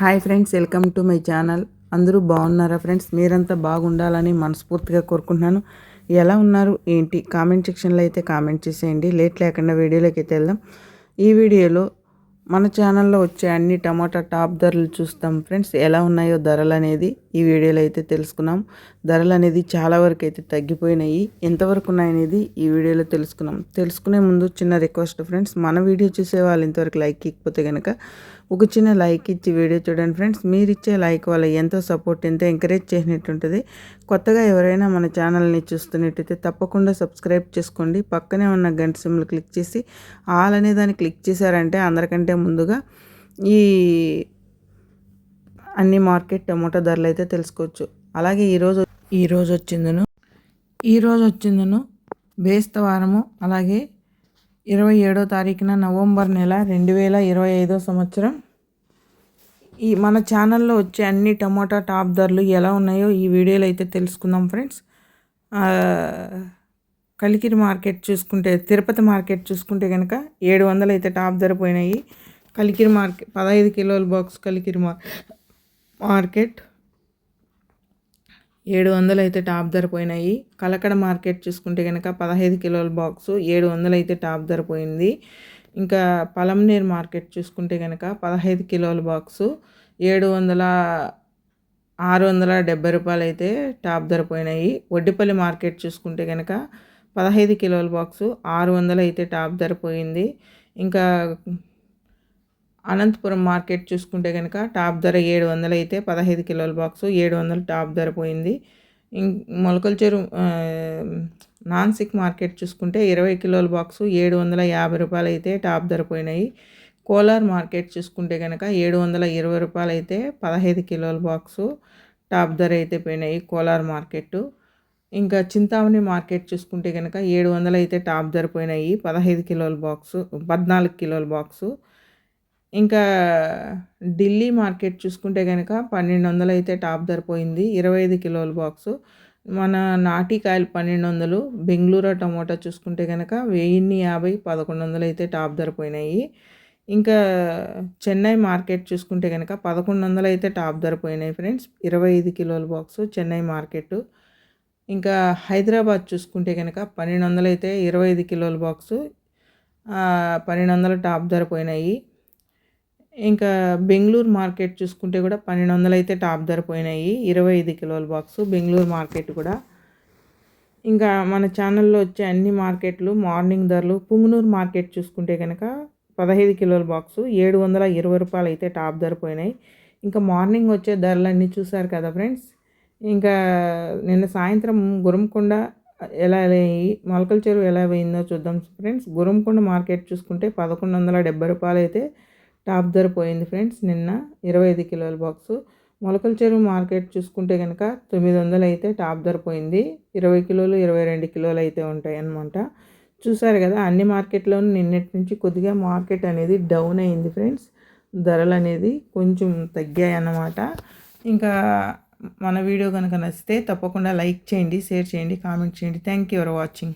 Hi friends welcome to my channel. అందరూ బాగున్నారా friends? మీరంతా బాగుండాలని మనస్ఫూర్తిగా కోరుకుంటున్నాను. ఎలా ఉన్నారు? ఏంటి? కామెంట్ సెక్షన్లో అయితే కామెంట్ చేసేయండి. లేట్ లేకుండా వీడియోలోకి అయితే వెళ్దాం. ఈ వీడియోలో మన ఛానల్లో వచ్చే అన్ని టమాటా టాప్ ధరలు చూస్తాం ఫ్రెండ్స్. ఎలా ఉన్నాయో ధరలు అనేది ఈ వీడియోలో అయితే తెలుసుకున్నాం. ధరలు అనేది చాలా వరకు అయితే తగ్గిపోయినాయి. ఎంతవరకు ఉన్నాయనేది ఈ వీడియోలో తెలుసుకున్నాం. తెలుసుకునే ముందు చిన్న రిక్వెస్ట్ ఫ్రెండ్స్ మన వీడియో చూసే వాళ్ళు ఇంతవరకు లైక్ ఇకపోతే కనుక ఒక చిన్న లైక్ ఇచ్చి వీడియో చూడండి ఫ్రెండ్స్. మీరు ఇచ్చే లైక్ వల్ల ఎంతో సపోర్ట్ ఎంతో ఎంకరేజ్ చేసినట్టుంటుంది కొత్తగా ఎవరైనా మన ఛానల్ని చూస్తున్నట్టయితే తప్పకుండా సబ్స్క్రైబ్ చేసుకోండి. పక్కనే ఉన్న గంట సిమ్లు క్లిక్ చేసి ఆల్ అనే దాన్ని క్లిక్ చేశారంటే అందరికంటే ముందుగా ఈ అన్ని మార్కెట్ టమోటా ధరలు అయితే తెలుసుకోవచ్చు. అలాగే ఈరోజు ఈరోజు వచ్చిందను. ఈరోజు వచ్చిందను బేస్తవారము అలాగే ఇరవై ఏడో తారీఖున నవంబర్ నెల రెండు వేల ఇరవై ఐదో సంవత్సరం. ఈ మన ఛానల్లో వచ్చే అన్ని టమోటా టాప్ ధరలు ఎలా ఉన్నాయో ఈ వీడియోలో అయితే తెలుసుకుందాం ఫ్రెండ్స్. కలికిరి మార్కెట్ చూసుకుంటే తిరుపతి మార్కెట్ చూసుకుంటే కనుక ఏడు వందలు అయితే టాప్ ధర పోయినాయి. కలికిరి మార్కెట్ పదహైదు కిలోల బాక్స్ కలికిరి మార్కెట్. ఏడు వందలు అయితే టాప్ ధర పోయినాయి. కలకడ మార్కెట్ చూసుకుంటే కనుక పదహైదు కిలోల బాక్సు ఏడు వందలు అయితే టాప్ ధర పోయింది. ఇంకా పలంనేరు మార్కెట్ చూసుకుంటే కనుక పదహైదు కిలోల బాక్సు ఏడు వందల ఆరు వందల డెబ్బై రూపాయలు అయితే టాప్ ధర పోయినాయి. వడ్డిపల్లి మార్కెట్ చూసుకుంటే కనుక పదహైదు కిలోల బాక్సు ఆరు వందలు అయితే టాప్ ధర పోయింది. ఇంకా అనంతపురం మార్కెట్ చూసుకుంటే కనుక టాప్ ధర ఏడు వందలు అయితే పదహైదు కిలోల బాక్సు ఏడు వందలు టాప్ ధర పోయింది. మొలకల చెరు నాన్సిక్ మార్కెట్ చూసుకుంటే ఇరవై కిలోల బాక్సు ఏడు వందల యాభై రూపాయలు అయితే టాప్ ధర పోయినాయి. కోలార్ మార్కెట్ చూసుకుంటే కనుక ఏడు వందల ఇరవై రూపాయలు అయితే పదహైదు కిలోల బాక్సు టాప్ ధర అయితే పోయినాయి కోలార్ మార్కెట్ ఇంకా చింతామణి మార్కెట్ చూసుకుంటే కనుక ఏడు వందలు అయితే టాప్ ధర పోయినాయి పదహైదు కిలోల బాక్సు పద్నాలుగు కిలోల బాక్సు. ఇంకా ఢిల్లీ మార్కెట్ చూసుకుంటే కనుక పన్నెండు వందలు అయితే టాప్ ధర పోయింది. ఇరవై ఐదు కిలోల బాక్సు. మన నాటికాయలు పన్నెండు వందలు బెంగళూరు టమోటా చూసుకుంటే కనుక వెయ్యిన్ని యాభై పదకొండు వందలు అయితే టాప్ ధర పోయినాయి. ఇంకా చెన్నై మార్కెట్ చూసుకుంటే కనుక పదకొండు వందలు అయితే టాప్ ధర పోయినాయి ఫ్రెండ్స్. ఇరవై ఐదు కిలోల బాక్సు చెన్నై మార్కెట్ ఇంకా హైదరాబాద్ చూసుకుంటే కనుక పన్నెండు వందలు అయితే ఇరవై ఐదు కిలోల బాక్సు. పన్నెండు వందలు టాప్ ధర పోయినాయి. ఇంకా బెంగళూరు మార్కెట్ చూసుకుంటే కూడా పన్నెండు వందలు అయితే టాప్ ధర పోయినాయి. ఇరవై ఐదు కిలోల బాక్స్ బెంగళూరు మార్కెట్ కూడా. ఇంకా మన ఛానల్లో వచ్చే అన్ని మార్కెట్లు మార్నింగ్ ధరలు పుంగనూరు మార్కెట్ చూసుకుంటే కనుక పదహైదు కిలోల బాక్సు ఏడు వందల ఇరవై రూపాయలు అయితే టాప్ ధర పోయినాయి. ఇంకా మార్నింగ్ వచ్చే ధరలన్నీ చూసారు కదా ఫ్రెండ్స్. ఇంకా నిన్న సాయంత్రం గురంకొండ ఎలా మొలకల చెరువు ఎలా పోయిందో చూద్దాం ఫ్రెండ్స్. గురంకొండ మార్కెట్ చూసుకుంటే పదకొండు వందల డెబ్బై రూపాయలు అయితే టాప్ ధర పోయింది ఫ్రెండ్స్. నిన్న ఇరవై ఐదు కిలోల బాక్సు మొలకల చెరువు మార్కెట్ చూసుకుంటే కనుక తొమ్మిది వందలు అయితే టాప్ ధర పోయింది. ఇరవై కిలోలు ఇరవై రెండు కిలోలు అయితే ఉంటాయి అన్నమాట. చూసారు కదా అన్ని మార్కెట్లోనూ నిన్నటి నుంచి కొద్దిగా మార్కెట్ అనేది డౌన్ అయింది ఫ్రెండ్స్. ధరలు అనేది కొంచెం తగ్గాయి అన్నమాట. ఇంకా మన వీడియో కనుక నచ్చితే తప్పకుండా లైక్ చేయండి షేర్ చేయండి కామెంట్ చేయండి. Thank you for watching